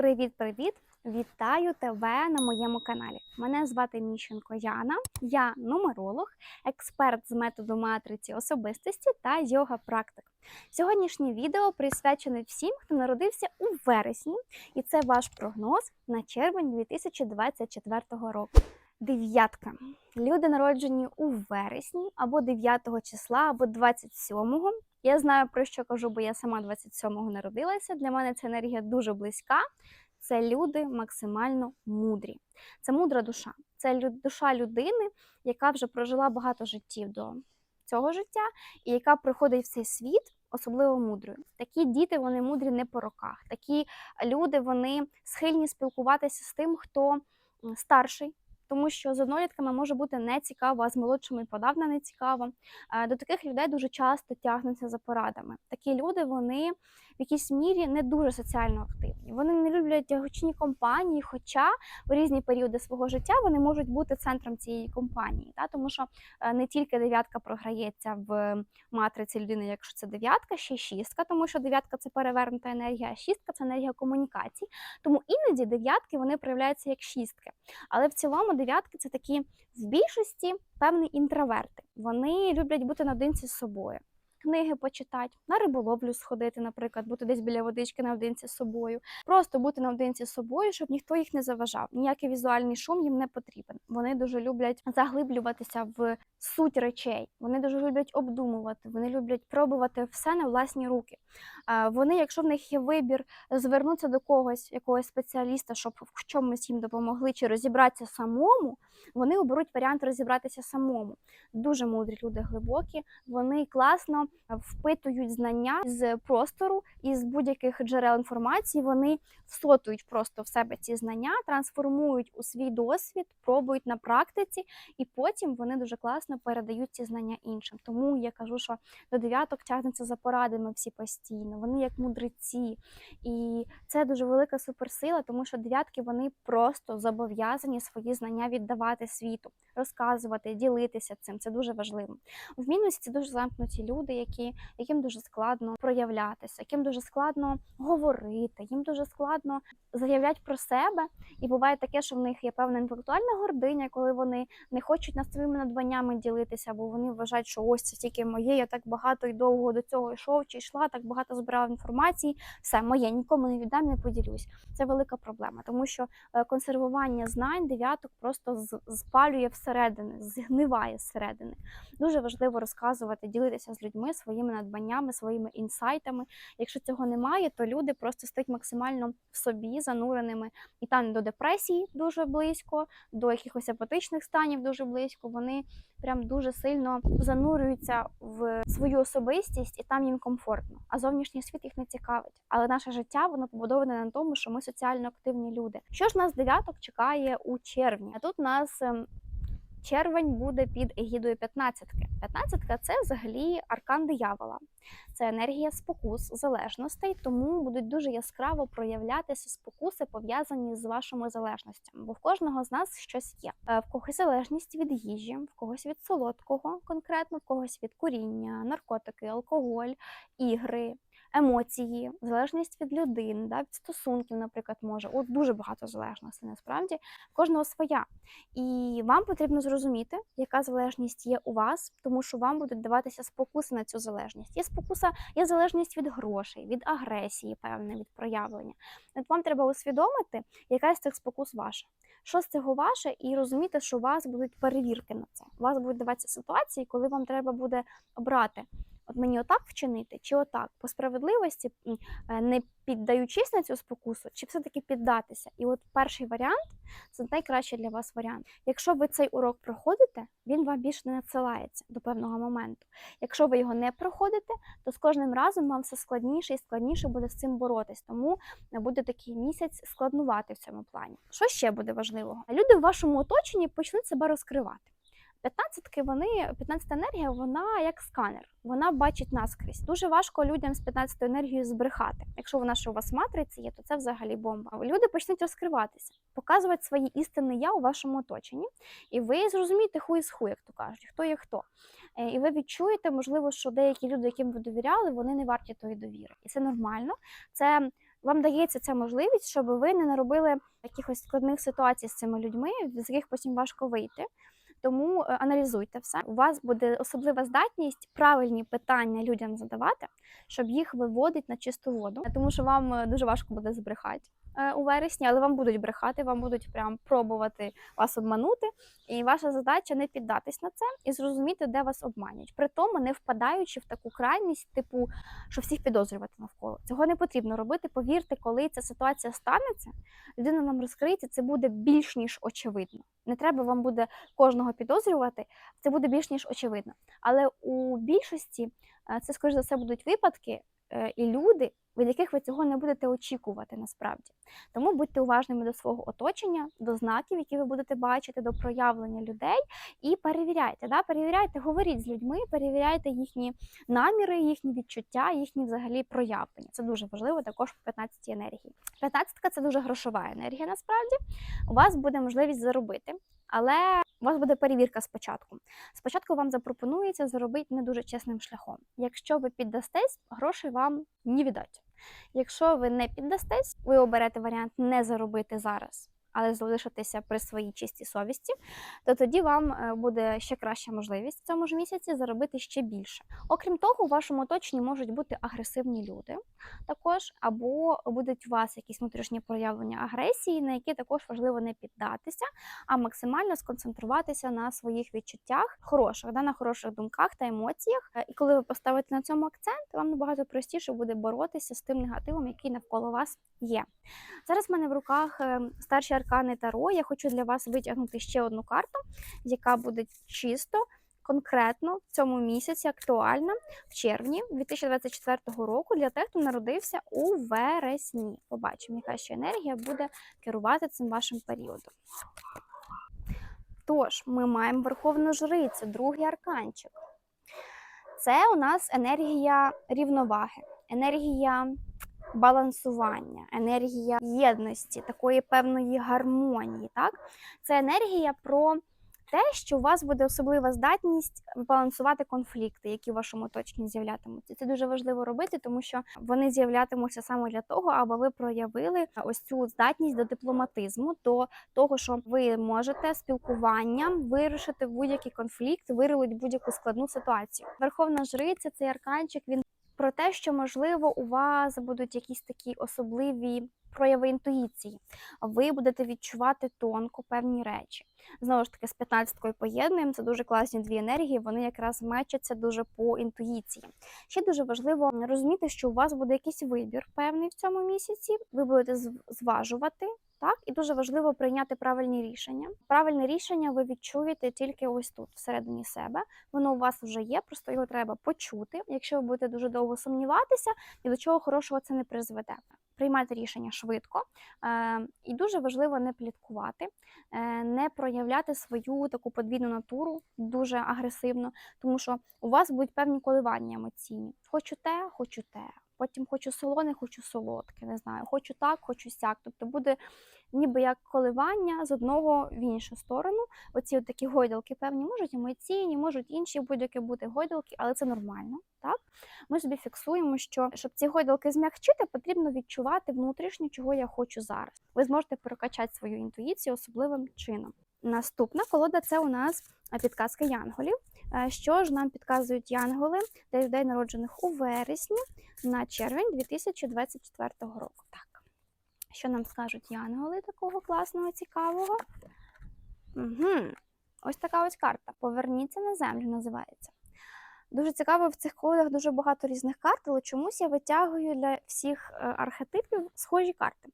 Привіт-привіт! Вітаю тебе на моєму каналі. Мене звати Міщенко Яна. Я нумеролог, експерт з методу матриці особистості та йога практик. Сьогоднішнє відео присвячене всім, хто народився у вересні, і це ваш прогноз на червень 2024 року. Дев'ятка. Люди народжені у вересні або 9 числа, або 27-го. Я знаю про що кажу, бо я сама 27-го народилася. Для мене ця енергія дуже близька. Це люди максимально мудрі. Це мудра душа. Це лю- душа людини, яка вже прожила багато життів до цього життя, і яка приходить в цей світ особливо мудрою. Такі діти вони мудрі не по роках. Такі люди вони схильні спілкуватися з тим, хто старший. Тому що з однолітками може бути нецікаво, а з молодшими і подавно не цікаво. Е, До таких людей дуже часто тягнуться за порадами. Такі люди вони в якійсь мірі не дуже соціально активні. Вони не люблять гучні компанії, хоча в різні періоди свого життя вони можуть бути центром цієї компанії. Та? Тому що е, не тільки дев'ятка програється в матриці людини, якщо це дев'ятка, ще шістка, тому що дев'ятка це перевернута енергія, а шістка це енергія комунікацій. Тому іноді дев'ятки вони проявляються як шістки. Але в цілому дев'ятки це такі в більшості певні інтроверти. Вони люблять бути наодинці з собою. Книги почитати, на риболовлю сходити, наприклад, бути десь біля водички наодинці з собою, просто бути наодинці з собою, щоб ніхто їх не заважав. Ніякий візуальний шум їм не потрібен. Вони дуже люблять заглиблюватися в суть речей. Вони дуже люблять обдумувати. Вони люблять пробувати все на власні руки. Вони, якщо в них є вибір, звернутися до когось, якогось спеціаліста, щоб в чомусь їм допомогли, чи розібратися самому, вони оберуть варіант розібратися самому. Дуже мудрі люди глибокі. Вони класно впитують знання з простору і з будь-яких джерел інформації. Вони всотують просто в себе ці знання, трансформують у свій досвід, пробують на практиці, і потім вони дуже класно передають ці знання іншим. Тому я кажу, що до дев'яток тягнуться за порадами всі постійно. Вони як мудреці, і це дуже велика суперсила, тому що дев'ятки вони просто зобов'язані свої знання віддавати світу, розказувати, ділитися цим. Це дуже важливо. В мінусі це дуже замкнуті люди, які, яким дуже складно проявлятися, яким дуже складно говорити, їм дуже складно заявляти про себе. І буває таке, що в них є певна інтелектуальна гординя, коли вони не хочуть над своїми надбаннями ділитися, бо вони вважають, що ось це тільки моє, я так багато і довго до цього йшов чи йшла, так багато збирав інформації. Все моє, нікому не віддам, не поділюсь. Це велика проблема, тому що е, консервування знань дев'яток просто спалює всередини, згниває зсередини. Дуже важливо розказувати, ділитися з людьми своїми надбаннями, своїми інсайтами. Якщо цього немає, то люди просто стають максимально в собі зануреними і там до депресії дуже близько, до якихось апатичних станів дуже близько. Вони прям дуже сильно занурюються в свою особистість, і там їм комфортно. А зовнішній світ їх не цікавить. Але наше життя воно побудоване на тому, що ми соціально активні люди. Що ж нас дев'яток чекає у червні? А тут нас. Червень буде під егідою п'ятнадцятки. П'ятнадцятка це взагалі аркан диявола. Це енергія спокус, залежностей, тому будуть дуже яскраво проявлятися спокуси, пов'язані з вашими залежностями. Бо в кожного з нас щось є. Е, В когось залежність від їжі, в когось від солодкого, конкретно, в когось від куріння, наркотики, алкоголь, ігри. Емоції, залежність від людини, да, від стосунків, наприклад, може. От дуже багато залежностей насправді. Кожного своя. І вам потрібно зрозуміти, яка залежність є у вас, тому що вам будуть даватися спокуси на цю залежність. Є спокуса, є залежність від грошей, від агресії, певне, від проявлення. От вам треба усвідомити, яка з цих спокус ваша. Що з цього ваше, і розуміти, що у вас будуть перевірки на це. У вас будуть даватися ситуації, коли вам треба буде обрати. От мені отак вчинити, чи отак по справедливості, е, не піддаючись на цю спокусу, чи все-таки піддатися. І от перший варіант це найкращий для вас варіант. Якщо ви цей урок проходите, він вам більше не надсилається до певного моменту. Якщо ви його не проходите, то з кожним разом вам все складніше і складніше буде з цим боротись. Тому буде такий місяць складнувати в цьому плані. Що ще буде важливого? Люди в вашому оточенні почнуть себе розкривати. П'ятнадцятки вони 15 енергія, вона як сканер, вона бачить наскрізь. Дуже важко людям з 15 енергією збрехати. Якщо вона ще у вас матриці є, то це взагалі бомба. Люди почнуть розкриватися, показувати свої істинне я у вашому оточенні, і ви зрозумієте ху із ху, як то кажуть, хто є хто. Е, І ви відчуєте, можливо, що деякі люди, яким ви довіряли, вони не варті тої довіри. І це нормально. Це вам дається ця можливість, щоб ви не наробили якихось складних ситуацій з цими людьми, з яких потім важко вийти. Тому е, аналізуйте все. У вас буде особлива здатність правильні питання людям задавати, щоб їх виводити на чисту воду. Тому що вам е, дуже важко буде збрехати у вересні, але вам будуть брехати, вам будуть прям пробувати вас обманути. І ваша задача не піддатись на це і зрозуміти, де вас обманюють. При тому не впадаючи в таку крайність, типу, що всіх підозрювати навколо. Цього не потрібно робити. Повірте, коли ця ситуація станеться, людина нам розкриється, це буде більш ніж очевидно. Не треба вам буде кожного підозрювати, це буде більш ніж очевидно. Але у більшості е, це, скоріш за все, будуть випадки е, і люди, від яких ви цього не будете очікувати насправді. Тому будьте уважними до свого оточення, до знаків, які ви будете бачити, до проявлення людей, і перевіряйте. Да? Перевіряйте, говоріть з людьми, перевіряйте їхні наміри, їхні відчуття, їхні взагалі проявлення. Це дуже важливо також по 15 енергії. 15 це дуже грошова енергія. Насправді у вас буде можливість заробити, але у вас буде перевірка спочатку. Спочатку вам запропонується заробити не дуже чесним шляхом. Якщо ви піддастесь, грошей вам не віддать. Якщо ви не піддастесь, ви оберете варіант не заробити зараз, але залишитися при своїй чистій совісті, то тоді вам е, буде ще краща можливість в цьому ж місяці заробити ще більше. Окрім того, у вашому оточенні можуть бути агресивні люди також, або будуть у вас якісь внутрішні проявлення агресії, на які також важливо не піддатися, а максимально сконцентруватися на своїх відчуттях, хороших, да, на хороших думках та емоціях. Е, І коли ви поставите на цьому акцент, вам набагато простіше буде боротися з тим негативом, який навколо вас є. Зараз в мене в руках е, старші аркани Таро. Я хочу для вас витягнути ще одну карту, яка буде чисто. Конкретно в цьому місяці актуальна в червні 2024 року для тих, хто народився у вересні. Побачимо, яка ще енергія буде керувати цим вашим періодом. Тож, ми маємо Верховну Жрицю, другий арканчик. Це у нас енергія рівноваги, енергія балансування, енергія єдності, такої певної гармонії. Так? Це енергія про те, що у вас буде особлива здатність балансувати конфлікти, які в вашому оточенні з'являтимуться. Це дуже важливо робити, тому що вони з'являтимуться саме для того, аби ви проявили ось цю здатність до дипломатизму, до того, що ви можете спілкуванням вирішити будь-який конфлікт, вирулити будь-яку складну ситуацію. Верховна жриця, цей арканчик, він про те, що можливо у вас будуть якісь такі особливі прояви інтуїції. Ви будете відчувати тонко певні речі. Знову ж таки, з 15-кою поєднуємо, це дуже класні дві енергії, вони якраз мечаться дуже по інтуїції. Ще дуже важливо розуміти, що у вас буде якийсь вибір певний в цьому місяці, ви будете зважувати. Так, і дуже важливо прийняти правильні рішення. Правильне рішення ви відчуєте тільки ось тут, всередині себе. Воно у вас вже є, просто його треба почути. Якщо ви будете дуже довго сумніватися, ні до чого хорошого це не призведе. Приймайте рішення швидко, е, і дуже важливо не пліткувати, е, не проявляти свою таку подвійну натуру дуже агресивно, тому що у вас будуть певні коливання емоційні. Хочу те, хочу те. Потім хочу солоне, хочу солодке, не знаю, хочу так, хочу сяк. Тобто буде ніби як коливання з одного в іншу сторону. Оці от такі гойдалки певні можуть емоційні, можуть інші будь-які бути гойдалки, але це нормально. Так? Ми собі фіксуємо, що щоб ці гойдалки змягчити, потрібно відчувати внутрішньо, чого я хочу зараз. Ви зможете прокачати свою інтуїцію особливим чином. Наступна колода це у нас підказка янголів. Е, Що ж нам підказують янголи для людей, народжених у вересні на червень 2024 року? Так, що нам скажуть янголи такого класного, цікавого? Угу. Ось така ось карта. Поверніться на землю, називається. Дуже цікаво, в цих колодах дуже багато різних карт, але чомусь я витягую для всіх е, архетипів схожі карти.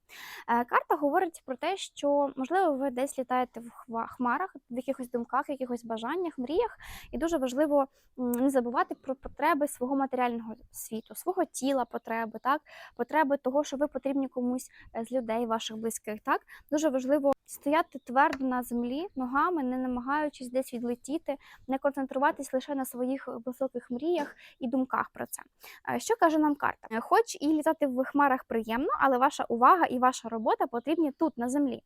Е, Карта говорить про те, що можливо ви десь літаєте в хмарах, в якихось думках, якихось бажаннях, мріях, і дуже важливо не забувати про потреби свого матеріального світу, свого тіла, потреби, так, потреби того, що ви потрібні комусь е, з людей, ваших близьких. Так, дуже важливо стояти твердо на землі, ногами, не намагаючись десь відлетіти, не концентруватись лише на своїх високих мріях і думках про це. Е, Що каже нам карта? Е, Хоч і літати в хмарах приємно, але ваша увага і ваша робота потрібні тут, на землі.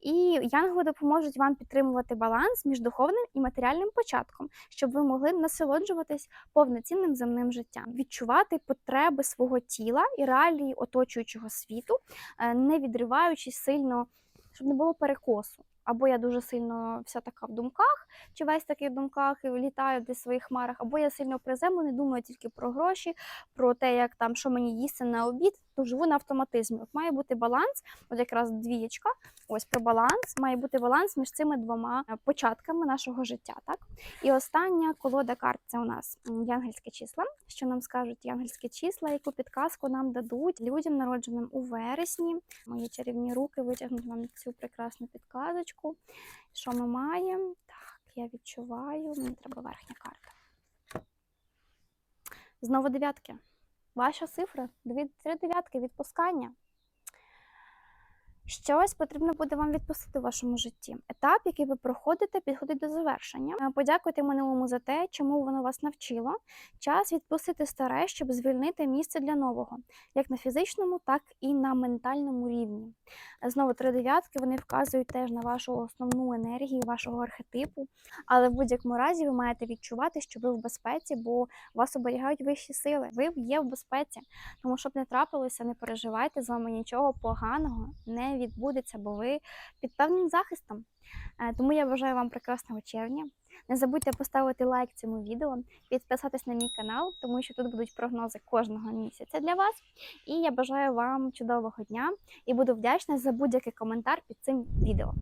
І янголи допоможуть вам підтримувати баланс між духовним і матеріальним початком, щоб ви могли насолоджуватись повноцінним земним життям, відчувати потреби свого тіла і реалії оточуючого світу, е, не відриваючись сильно, щоб не було перекосу. Або я дуже сильно вся така в думках, чи весь такий в думках і літаю десь в своїх хмарах, або я сильно приземлений, думаю тільки про гроші, про те, як там що мені їсти на обід, живу на автоматизмі. От має бути баланс, от якраз двієчка, ось про баланс, має бути баланс між цими двома е, початками нашого життя. Так? І остання колода карт це у нас м, янгельські числа. Що нам скажуть янгельські числа, яку підказку нам дадуть людям, народженим у вересні. Мої чарівні руки витягнуть вам цю прекрасну підказочку. Що ми маємо? Так, я відчуваю, мені треба верхня карта. Знову дев'ятки. Ваша цифра дві три дев'ятки відпускання. Щось потрібно буде вам відпустити в вашому житті. Етап, який ви проходите, підходить до завершення. Е, Подякуйте минулому за те, чому воно вас навчило. Час відпустити старе, щоб звільнити місце для нового, як на фізичному, так і на ментальному рівні. Знову три дев'ятки вони вказують теж на вашу основну енергію, вашого архетипу. Але в будь-якому разі ви маєте відчувати, що ви в безпеці, бо вас оберігають вищі сили. Ви є в безпеці. Тому щоб не трапилося, не переживайте, з вами нічого поганого не відбудеться, бо ви під певним захистом. Е, Тому я бажаю вам прекрасного червня. Не забудьте поставити лайк цьому відео, підписатись на мій канал, тому що тут будуть прогнози кожного місяця для вас. І я бажаю вам чудового дня і буду вдячна за будь-який коментар під цим відео.